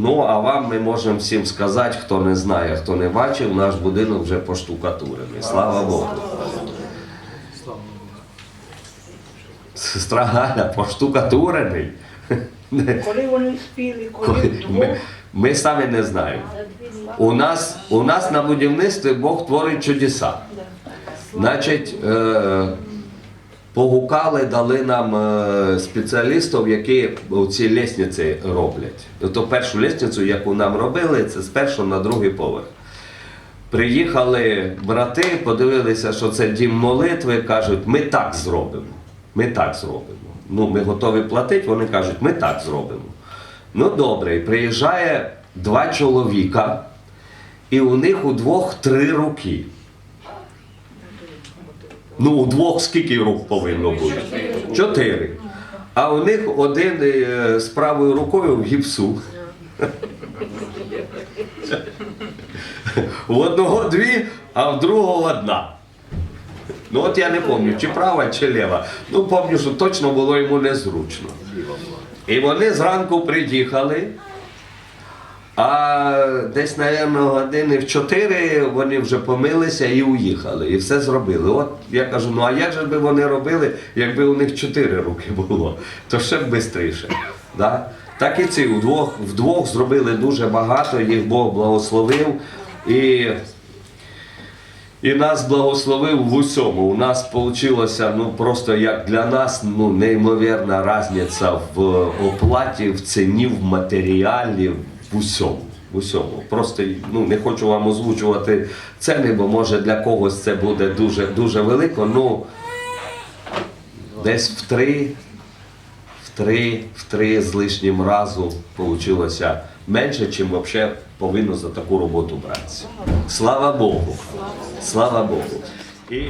Ну, а вам ми можемо всім сказати, хто не знає, хто не бачив, наш будинок вже поштукатурений. Слава Богу. Сестра Галя, поштукатурений. Коли вони спіли, коли Ми, ми самі не знаємо. У нас, у нас на будівництві Бог творить чудеса. Значить, е, погукали, дали нам е, спеціалістів, які ці лісниці роблять. Тобто першу лісницю, яку нам робили, це з першого на другий поверх. Приїхали брати, подивилися, що це дім молитви, кажуть, ми так зробимо. Ми так зробимо. Ну, ми готові платити, вони кажуть, ми так зробимо. Ну добре, і приїжджає два чоловіка, і у них у двох три руки. Ну, у двох скільки рук повинно бути? Чотири. А у них один е, з правою рукою в гіпсу. У одного дві, а в другого одна. Ну от я не пам'ятаю, чи права, чи лева. Ну, пам'ятаю, що точно було йому незручно. І вони зранку приїхали, а десь, напевно, години в чотири вони вже помилися і уїхали. І все зробили. От я кажу, ну а як же би вони робили, якби у них чотири руки було, то ще б швидше. Да? Так і ці вдвох, вдвох зробили дуже багато, їх Бог благословив. І і нас благословив в усьому. У нас вийшло ну, просто як для нас ну, неймовірна різниця в оплаті, в ціні, в матеріалі, в усьому. В усьому. Просто ну, не хочу вам озвучувати ціни, бо може для когось це буде дуже, дуже велико. Ну, десь в три, в три, в три з лишнім разу вийшло менше, чим взагалі повинно за таку роботу братися. Слава Богу! Слава Богу! І...